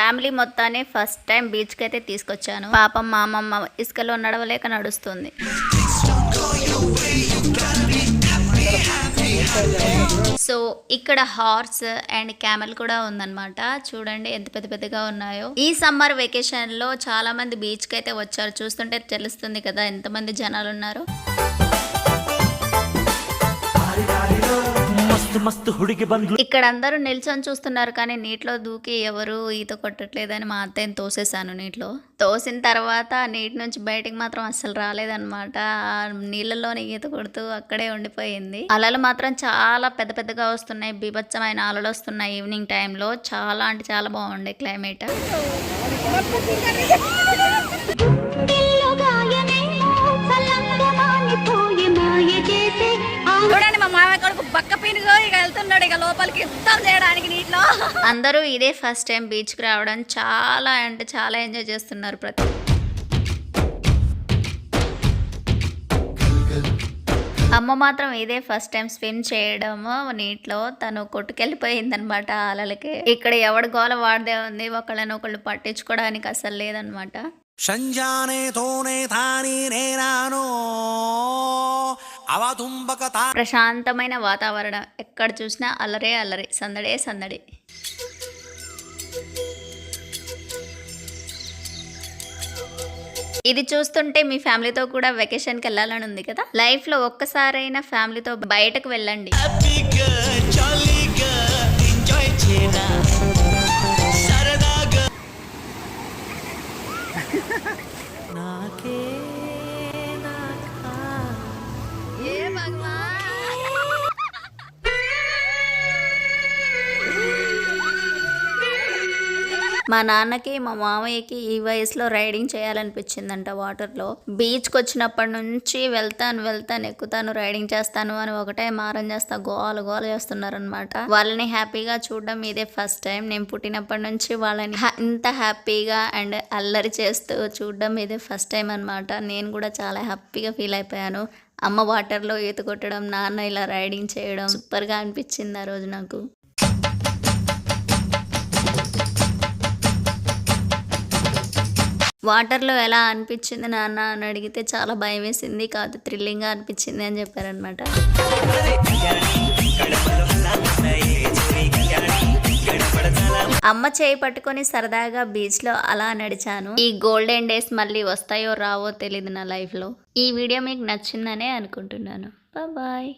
Family మొత్తాన్ని first time బీచ్కి అయితే తీసుకొచ్చాను. పాపం మా అమ్మమ్మ ఇసుకలో నడవలేక నడుస్తుంది. సో ఇక్కడ హార్స్ అండ్ క్యామెల్ కూడా ఉందన్నమాట. చూడండి ఎంత పెద్ద పెద్దగా ఉన్నాయో. ఈ సమ్మర్ వెకేషన్లో చాలా మంది బీచ్కి అయితే వచ్చారు. చూస్తుంటే తెలుస్తుంది కదా ఎంతమంది జనాలు ఉన్నారు ఇక్కడ అందరూ నిల్చొని చూస్తున్నారు కానీ నీటిలో దూకి ఎవరు ఈత కొట్టట్లేదని మా అత్తయ్యని తోసేసాను నీటిలో. తోసిన తర్వాత ఆ నీటి నుంచి బయటికి మాత్రం అస్సలు రాలేదన్నమాట. ఆ నీళ్ళలోనే ఈత కొడుతూ అక్కడే ఉండిపోయింది. అలలు మాత్రం చాలా పెద్ద పెద్దగా వస్తున్నాయి. బీభత్సమైన అలలు వస్తున్నాయి ఈవినింగ్ టైంలో. చాలా అంటే చాలా బాగుండే క్లైమేట్. చూడండి మా మామయ్య కొడుకు బక్క పీనుగో ఇక లోపలికి చేయడానికి నీటిలో. అందరూ ఇదే ఫస్ట్ టైం బీచ్కి రావడం చాలా అంటే చాలా ఎంజాయ్ చేస్తున్నారు ప్రతి అమ్మ మాత్రం ఇదే ఫస్ట్ టైం స్విమ్ చేయడం నీటిలో. తను కొట్టుకెళ్ళిపోయిందనమాట అలలకి. ఇక్కడ ఎవడు గోల వాడదే ఉంది ఒకళ్ళని ఒకళ్ళు పట్టించుకోవడానికి అసలు లేదనమాట సంజానే తోనే నేనానో ప్రశాంతమైన వాతావరణం. ఎక్కడ చూసినా అలరే అలరి. సందడే సందడి. ఇది చూస్తుంటే మీ ఫ్యామిలీతో కూడా వెకేషన్కి వెళ్ళాలని ఉంది కదా? లైఫ్లో ఒక్కసారైనా ఫ్యామిలీతో బయటకు వెళ్ళండి. నాకా Bhagwan. మా నాన్నకి మా మామయ్యకి ఈ వయసులో రైడింగ్ చేయాలనిపించిందంట వాటర్లో. బీచ్కి వచ్చినప్పటి నుంచి వెళ్తాను వెళ్తాను ఎక్కుతాను రైడింగ్ చేస్తాను అని ఒకటే మారం చేస్తా గోలు గోలు చేస్తున్నారనమాట వాళ్ళని హ్యాపీగా చూడడం ఇదే ఫస్ట్ టైం. నేను పుట్టినప్పటి నుంచి వాళ్ళని ఇంత హ్యాపీగా అండ్ అల్లరి చేస్తూ చూడడం ఇదే ఫస్ట్ టైం అనమాట నేను కూడా చాలా హ్యాపీగా ఫీల్ అయిపోయాను. అమ్మ వాటర్లో ఈత కొట్టడం నాన్న ఇలా రైడింగ్ చేయడం సూపర్గా అనిపించింది ఆ రోజు నాకు. వాటర్లో ఎలా అనిపించింది నాన్న అని అడిగితే చాలా భయం వేసింది కాదు థ్రిల్లింగ్గా అనిపించింది అని చెప్పారనమాట అమ్మ చేయి పట్టుకొని సరదాగా బీచ్లో అలా నడిచాను. ఈ గోల్డెన్ డేస్ మళ్ళీ వస్తాయో రావో తెలియదు నా లైఫ్లో. ఈ వీడియో మీకు నచ్చిందనే అనుకుంటున్నాను. బాయ్.